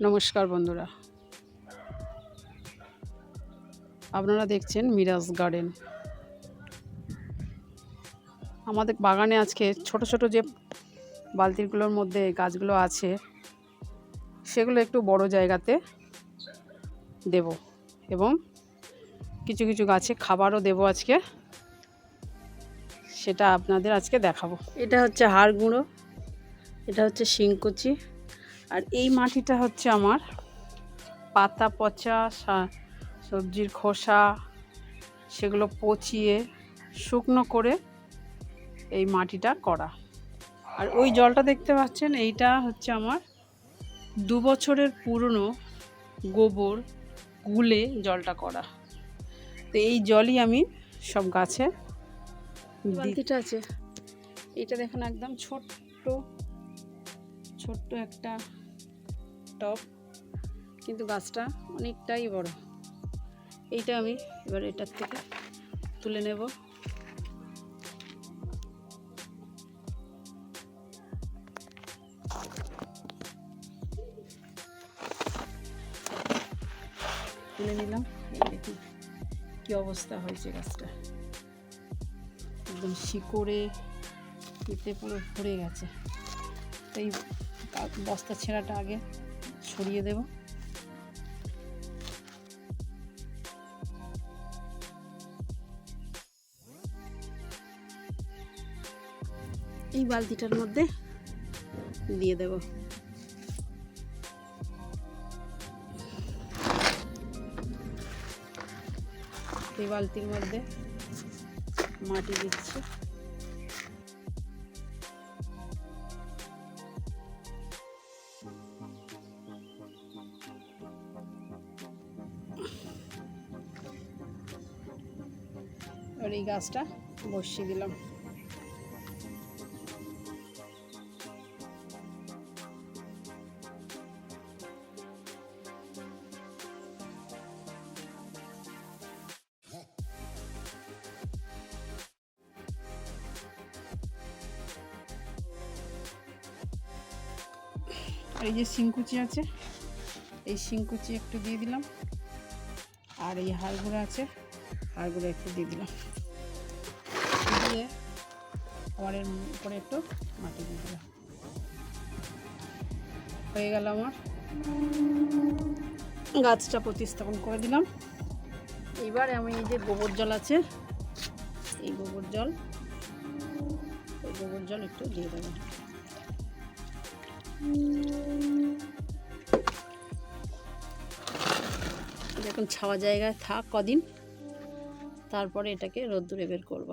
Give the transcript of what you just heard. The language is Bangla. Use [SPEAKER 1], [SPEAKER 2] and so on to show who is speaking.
[SPEAKER 1] নমস্কার বন্ধুরা। আপনারা দেখছেন মিরাজ গার্ডেন। আমাদের বাগানে আজকে ছোট ছোট যে বালতিগুলোর মধ্যে গাছগুলো আছে, সেগুলো একটু বড় জায়গাতে দেব এবং কিছু কিছু গাছে খাবারও দেব আজকে। সেটা আপনাদের আজকে দেখাবো। এটা হচ্ছে হাড় গুঁড়ো এটা হচ্ছে শিংকুচি আর এই মাটিটা হচ্ছে আমার পাতা পচা সবজির খোসা সেগুলো পচিয়ে শুকনো করে এই মাটিটা করা। আর ওই জলটা দেখতে পাচ্ছেন এইটা হচ্ছে আমার দু বছরের পুরনো গোবর গুলে জলটা করা। তো এই জলই আমি সব গাছে বালতিটা আছে। এটা দেখুন একদম ছোট্ট ছোট্ট একটা টব, কিন্তু গাছটা অনেকটাই বড়। এইটা আমি এবার এটার থেকে তুলে নেব। তুলে নিলাম। দেখুন কী অবস্থা হয়েছে গাছটা। একদম শিকড়ে, এতে পুরো ভরে গেছে। তাই বস্তা ছেঁড়াটা আগে ছড়িয়ে দেব। এই বালতিটার মধ্যে দিয়ে দেব। এই বালতির মধ্যে মাটি দিচ্ছি। আর এই গাছটা বসিয়ে দিলাম। আর এই যে শিংকুচি আছে, এই শিংকুচি একটু দিয়ে দিলাম। আর এই হাড়গুলো আছে হাড়গুলো একটু দিয়ে দিলাম। দিয়ে এর উপরে একটু মাটি দিয়ে দিলাম। হয়ে গেল আমার গাছটা প্রতিস্থাপন করে দিলাম। এইবার আমি এই যে গোবর জল আছে, এই গোবর জল, এই গোবর জল একটু দিয়ে দেবো। দেখুন, ছাওয়া জায়গায় থাক কদিন। তারপরে এটাকে রোদ্দুরে বের করব।